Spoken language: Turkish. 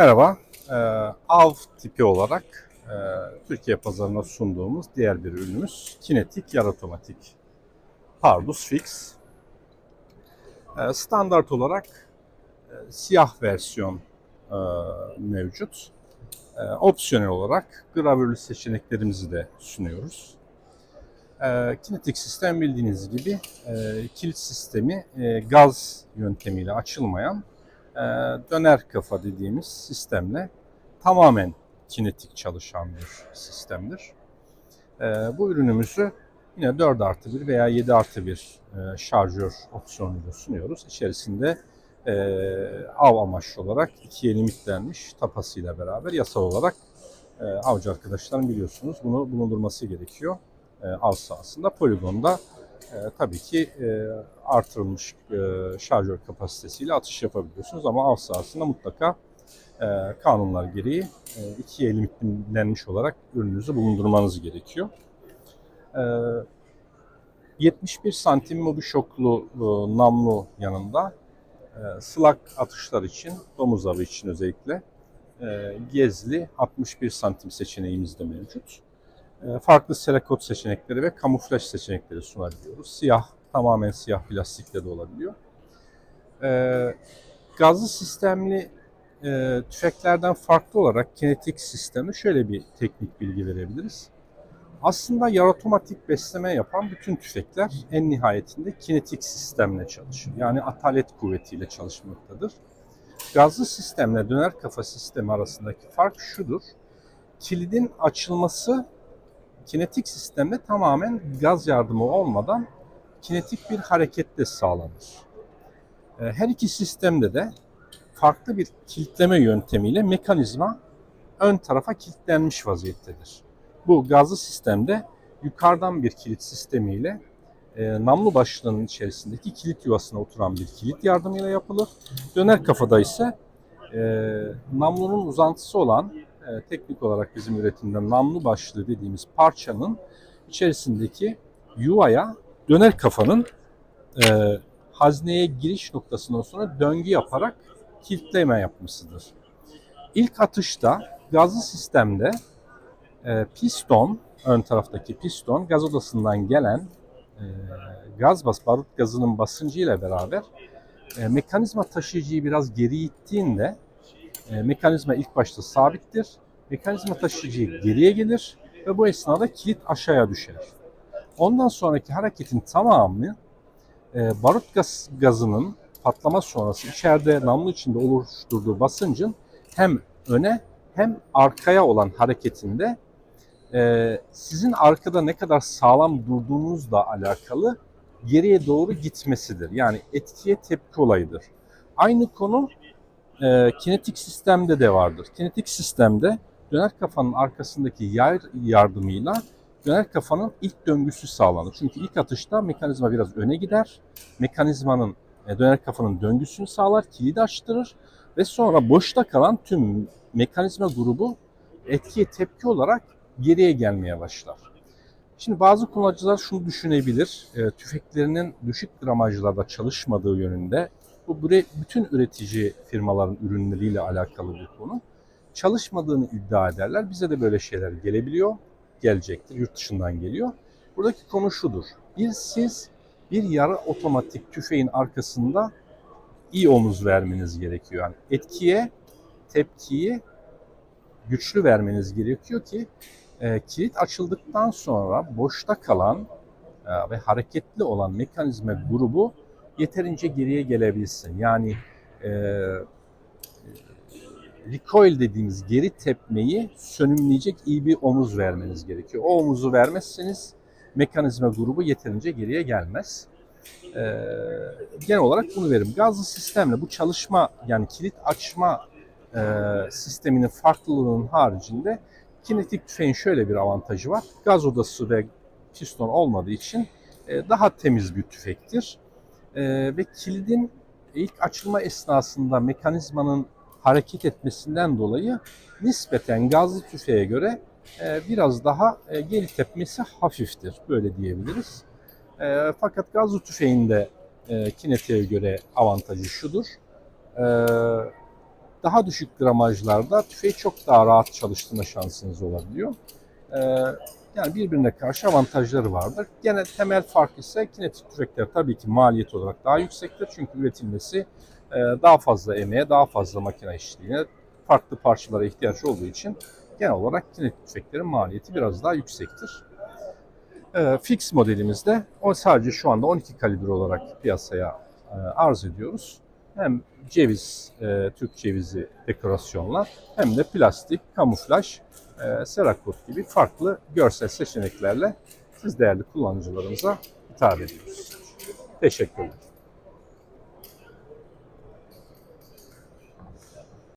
Merhaba, Ee, av tipi olarak e, Türkiye pazarına sunduğumuz diğer bir ürünümüz kinetik yarı otomatik Pardus Fix. Ee, standart olarak e, siyah versiyon e, mevcut. E, opsiyonel olarak gravürlü seçeneklerimizi de sunuyoruz. E, kinetik sistem bildiğiniz gibi e, kilit sistemi e, gaz yöntemiyle açılmayan e, döner kafa dediğimiz sistemle tamamen kinetik çalışan bir sistemdir. E, bu ürünümüzü yine 4 artı 1 veya 7 artı 1 e, şarjör opsiyonuyla sunuyoruz. İçerisinde e, av amaçlı olarak ikiye limitlenmiş tapasıyla beraber yasal olarak e, avcı arkadaşların biliyorsunuz bunu bulundurması gerekiyor. Av sahasında poligonda e, tabii ki e, artırılmış e, şarjör kapasitesiyle atış yapabiliyorsunuz ama av sahasında mutlaka e, kanunlar gereği e, ikiye limitlenmiş olarak ürününüzü bulundurmanız gerekiyor. E, 71 santim mobişoklu e, namlu yanında e, slug atışlar için, domuz avı için özellikle e, gezli 61 santim seçeneğimiz de mevcut. E, farklı selekot seçenekleri ve kamuflaj seçenekleri sunabiliyoruz. Siyah, tamamen siyah plastikle de olabiliyor. E, gazlı sistemli e, tüfeklerden farklı olarak kinetik sistemi şöyle bir teknik bilgi verebiliriz. Aslında yarı otomatik besleme yapan bütün tüfekler en nihayetinde kinetik sistemle çalışır. Yani atalet kuvvetiyle çalışmaktadır. Gazlı sistemle döner kafa sistemi arasındaki fark şudur. Kilidin açılması kinetik sistemde tamamen gaz yardımı olmadan kinetik bir hareketle sağlanır. E, Her iki sistemde de farklı bir kilitleme yöntemiyle mekanizma ön tarafa kilitlenmiş vaziyettedir. Bu gazlı sistemde yukarıdan bir kilit sistemiyle e, namlu başlığının içerisindeki kilit yuvasına oturan bir kilit yardımıyla yapılır. Döner kafada ise e, namlunun uzantısı olan e, teknik olarak bizim üretimde namlu başlığı dediğimiz parçanın içerisindeki yuvaya döner kafanın e, hazneye giriş noktasından sonra döngü yaparak kilitleme yapmasıdır. İlk atışta gazlı sistemde e, piston, ön taraftaki piston gaz odasından gelen e, gaz bas, barut gazının basıncı ile beraber e, mekanizma taşıyıcıyı biraz geri ittiğinde e, mekanizma ilk başta sabittir. Mekanizma taşıyıcı geriye gelir ve bu esnada kilit aşağıya düşer. Ondan sonraki hareketin tamamı e, barut gaz, gazının patlama sonrası içeride namlu içinde oluşturduğu basıncın hem öne hem arkaya olan hareketinde e, sizin arkada ne kadar sağlam durduğunuzla alakalı geriye doğru gitmesidir. Yani etkiye tepki olayıdır. Aynı konu e, kinetik sistemde de vardır. Kinetik sistemde döner kafanın arkasındaki yay yardımıyla döner kafanın ilk döngüsü sağlanır. Çünkü ilk atışta mekanizma biraz öne gider. Mekanizmanın e, döner kafanın döngüsünü sağlar, kilidi açtırır ve sonra boşta kalan tüm mekanizma grubu etkiye tepki olarak geriye gelmeye başlar. Şimdi bazı kullanıcılar şunu düşünebilir, e, tüfeklerinin düşük gramajlarda çalışmadığı yönünde bu bre- bütün üretici firmaların ürünleriyle alakalı bir konu. Çalışmadığını iddia ederler. Bize de böyle şeyler gelebiliyor, gelecektir, yurt dışından geliyor. Buradaki konu şudur. Bir siz bir yarı otomatik tüfeğin arkasında iyi omuz vermeniz gerekiyor. Yani etkiye, tepkiyi güçlü vermeniz gerekiyor ki e, kilit açıldıktan sonra boşta kalan e, ve hareketli olan mekanizma grubu yeterince geriye gelebilsin. Yani e, recoil dediğimiz geri tepmeyi sönümleyecek iyi bir omuz vermeniz gerekiyor. O omuzu vermezseniz mekanizma grubu yeterince geriye gelmez. Ee, genel olarak bunu veririm. Gazlı sistemle bu çalışma yani kilit açma e, sisteminin farklılığının haricinde kinetik tüfeğin şöyle bir avantajı var. Gaz odası ve piston olmadığı için e, daha temiz bir tüfektir. E, ve kilidin ilk açılma esnasında mekanizmanın hareket etmesinden dolayı nispeten gazlı tüfeğe göre e, biraz daha e, geri tepmesi hafiftir. Böyle diyebiliriz. E, fakat gazlı tüfeğin de e, kinetiğe göre avantajı şudur. E, daha düşük gramajlarda tüfeği çok daha rahat çalıştırma şansınız olabiliyor. Ee, yani birbirine karşı avantajları vardır. Gene temel fark ise kinetik tüfekler tabii ki maliyet olarak daha yüksektir. Çünkü üretilmesi e, daha fazla emeğe, daha fazla makine işçiliğine, farklı parçalara ihtiyaç olduğu için genel olarak kinetik tüfeklerin maliyeti biraz daha yüksektir. Ee, fix modelimizde o sadece şu anda 12 kalibre olarak piyasaya e, arz ediyoruz. Hem ceviz, e, Türk cevizi dekorasyonlar hem de plastik, kamuflaj, e, serakot gibi farklı görsel seçeneklerle siz değerli kullanıcılarımıza hitap ediyoruz. Teşekkürler.